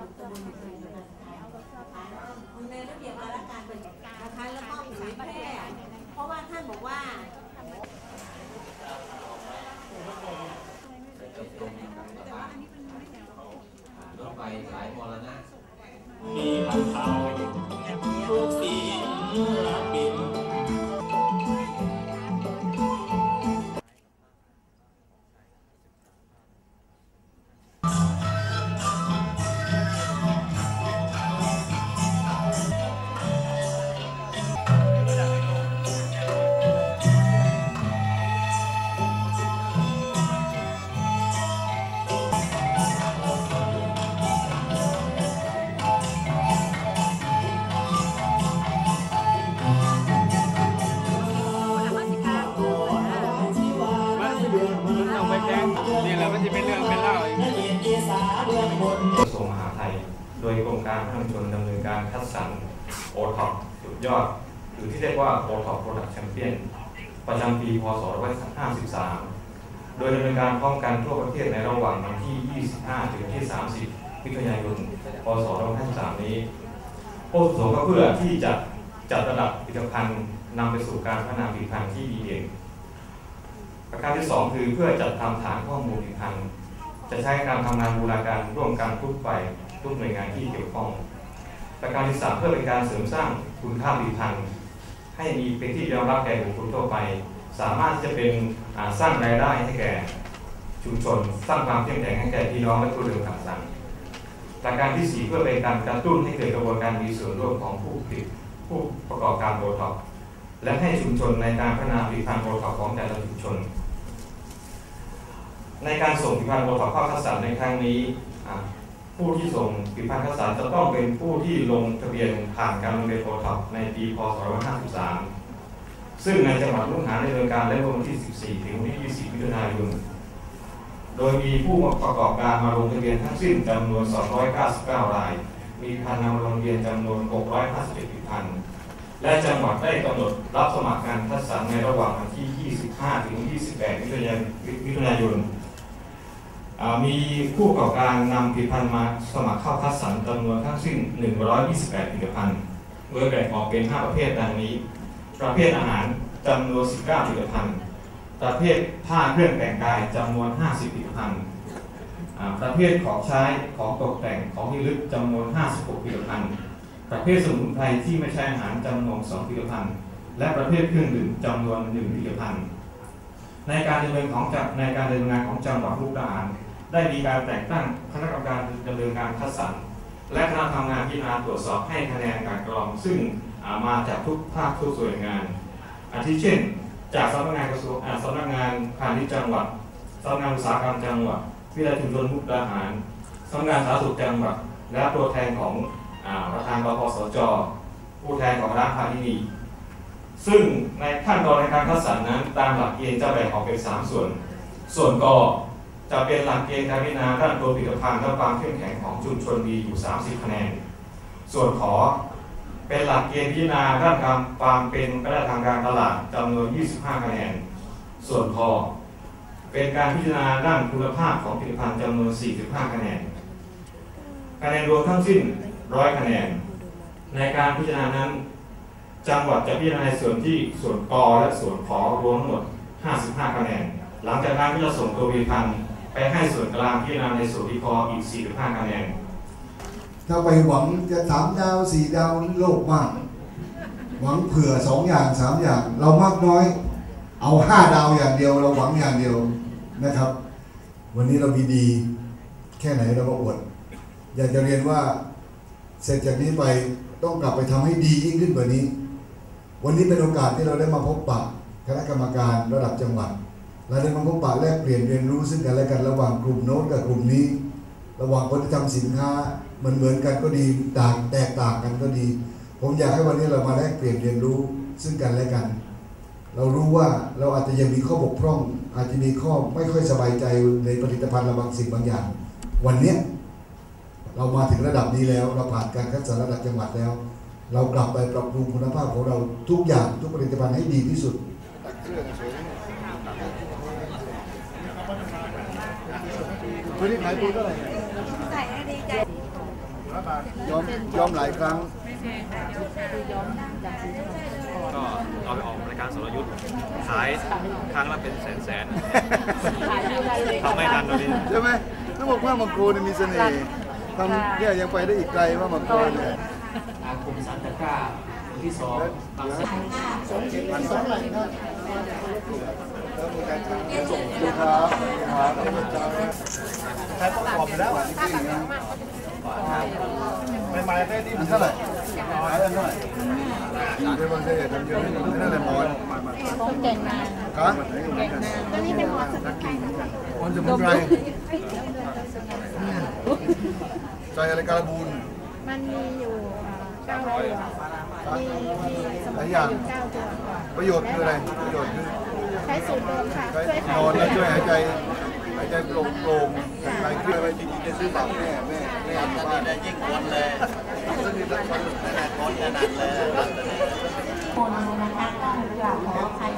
อยู่ในระเบียบวาระการนะคะแล้วก็เผยแพร่เพราะว่าท่านบอกว่าต้องไปสายมรณะมีผัดเา โดยกรมการพัฒนาชุมชนดำเนินการคัดสรรโอท็อปสุดยอด หรือที่เรียกว่าโอท็อปโปรดักชั่นเปี้ยนประจำปีพศ2553 โดยดำเนินการพร้อมกันทั่วประเทศในระหว่างวันที่ 25 ถึงที่ 30 มิถุนายน พศ2553 นี้โพสต์ประสงก็เพื่อที่จะจัดระดับผลิตภัณฑ์นำไปสู่การพัฒนาผลิตภัณฑ์ที่ดีเด่นประการที่ 2 คือเพื่อจัดทำฐานข้อมูลผลิตภัณฑ์จะใช้การทำงานบูรณาการร่วมกันทุกฝ่าย ทุกหน่วยงานที่เกี่ยวข้อง ประการที่3เพื่อเป็นการเสริมสร้างคุณค่าผลิตภัณฑ์ให้มีเป็นที่ยอมรับแก่บุคคลทั่วไป สามารถจะเป็นสร้างรายได้ให้แก่ชุมชน สร้างความเข้มแข็งให้แก่พี่น้องและครัวเรือนต่างๆประการที่ 4 เพื่อเป็นการกระตุ้นให้เกิดกระบวนการมีส่วนร่วมของผู้ผลิตผู้ประกอบการโอท็อปและให้ชุมชนในการพัฒนาผลิตภัณฑ์โอท็อปของแต่ละชุมชน ในการส่งผลิตภัณฑ์โอท็อปเข้าคัดสรรในครั้งนี้ ผู้ที่ส่งผลิตภัณฑ์คัดสรรจะต้องเป็นผู้ที่ลงทะเบียนผ่านการลงทะเบียนโอท็อปในปีพศ2553 ซึ่งในจังหวัดมุกดาหารดำเนินการและวันที่ 14 ถึงวันที่ 20มิถุนายน โดยมีผู้ประกอบการมาลงทะเบียนทั้งสิ้นจำนวน 299 ราย มีพันนำมาลงทะเบียนจำนวน 657ผลิตภัณฑ์และจังหวัดได้กำหนดรับสมัครการคัดสรรในระหว่างวันที่ 25 ถึง 28 มิถุนายน มีผู้ประกอบการนำผลิตภัณฑ์มาสมัครเข้าคัดสรรจำนวนทั้งสิ้น 128 ผลิตภัณฑ์โดยแบ่งออกเป็น 5 ประเภทดังนี้ ประเภทอาหารจำนวน 19 ผลิตภัณฑ์ ประเภทผ้าเครื่องแต่งกายจำนวน 50 ผลิตภัณฑ์ประเภทของใช้ของตกแต่งของที่ลึกจำนวน 56 ผลิตภัณฑ์ ประเภทสมุนไพรที่ไม่ใช่อาหารจำนวน 2 ผลิตภัณฑ์ และประเภทเครื่องดื่มจำนวน 1 ผลิตภัณฑ์ในการดำเนินของจังในการดำเนินงานของจังหวัดมุกดาหาร ได้มีการแต่งตั้งคณะกรรมการดำเนินการคัดสรรและคณะทำงานพิจารณาตรวจสอบให้คะแนนการกรอง ซึ่งมาจากทุกภาคทุกส่วนงานอาทิเช่น จากสำนักงานกระทรวงอ่าสำนักงานพาณิชย์จังหวัดสำนักงานอุตสาหกรรมจังหวัดวิทยาชุมชนมุกดาหารสำนักงานสาธารณสุขจังหวัดและตัวแทนของประธานบพสจผู้แทนของร้านพาณิชย์ซึ่งในขั้นตอนในการคัดสรรนั้นตามหลักเกณฑ์จะแบ่งออกเป็น 3 ส่วน ส่วนก จะเป็นหลักเกณฑ์การพิจารณาด้านตัวผลิตภัณฑ์และความเข้มแข็งของชุมชนมีอยู่ 30 คะแนน ส่วนขอเป็นหลักเกณฑ์พิจารณาด้านการความเป็นไปได้ทางการตลาดจำนวน 25 คะแนน ส่วนพอเป็นการพิจารณาด้านคุณภาพของผลิตภัณฑ์จำนวน 45 คะแนน คะแนนรวมทั้งสิ้น 100 คะแนน ในการพิจารณานั้น จังหวัดจะพิจารณาในส่วนที่ส่วนกและส่วนขอรวมทั้งหมด 55 คะแนน หลังจากนั้นก็จะส่งตัวผลิตภัณฑ์ ไปให้ส่วนกลางพิจารณาในส่วนที่คออีก 45คะแนนถ้าไปหวังจะสามดาวสี่ดาวโลกมาก หวังเผื่อสองอย่างสามอย่าง เรามากน้อย เอาห้าดาวอย่างเดียว เราหวังอย่างเดียวนะครับ วันนี้เรามีดี แค่ไหนเราก็อวด อยากจะเรียนว่าเสร็จจากนี้ไปต้องกลับไปทำให้ดียิ่งขึ้นกว่านี้ วันนี้เป็นโอกาสที่เราได้มาพบปะคณะกรรมการระดับจังหวัด และได้มาพบปะแลกเปลี่ยนเรียนรู้ซึ่งกันและกันระหว่างกลุ่มโน้นกับกลุ่มนี้ ระหว่างคนที่ทำสินค้าเหมือนเหมือนกันก็ดีต่างแตกต่างกันก็ดี ผมอยากให้วันนี้เรามาแลกเปลี่ยนเรียนรู้ซึ่งกันและกัน เรารู้ว่าเราอาจจะยังมีข้อบกพร่อง อาจจะมีข้อไม่ค่อยสบายใจในผลิตภัณฑ์ราบางสิ่งบางอย่าง วันนี้เรามาถึงระดับนี้แล้วเราผ่านการคัดสรรระดับจังหวัดแล้ว เรากลับไปปรับปรุงคุณภาพของเราทุกอย่างทุกผลิตภัณฑ์ให้ดีที่สุด วันนี้ขายปีเท่าไหร่ใส่ให้ดีใจยอมยอมหลายครั้งก็เอาไปออกรายการสรยุทธ์ขายครั้งละเป็นแสนแสนๆทำไม่ทันตอนนี้ใช่ไหมต้องบอกว่ามังโกรเนี่ยมีเสน่ห์ทำเนี่ยยังไปได้อีกไกลว่ามังโกรเนี่ย กลุ่สันตะกร้าคนที่สองบางเส้นมันสองไหลนะดูครับครับใช้ประกอบแล้วไม่ม่ได้ที่มันเท่าไหร่ขายเท่าไหร่อยู่ในบางเสน่ห์ทำเยอะไม่นั่นแหละหมอนของเก่งนานครับเก่งนานตัวนี้เป็นหมอสมุนไพรคนสมุนไพรใจอะไรการบูนมันมีอยู่ เก้าตัวมีมีสมุนไพรอยู่เก้าตัวประโยชน์คืออะไรประโยชน์คือใช้สูตรเดิมค่ะใช้ช่วยนอนแล้วช่วยหายใจหายใจโปร่งโปร่งค่ะไปขึ้นไปจริงๆจะซื้อฝากแม่แม่แม่อยู่บ้านยิ่งคนเลยคนขนาดเลยคนนะคะต้องกราบขออภัย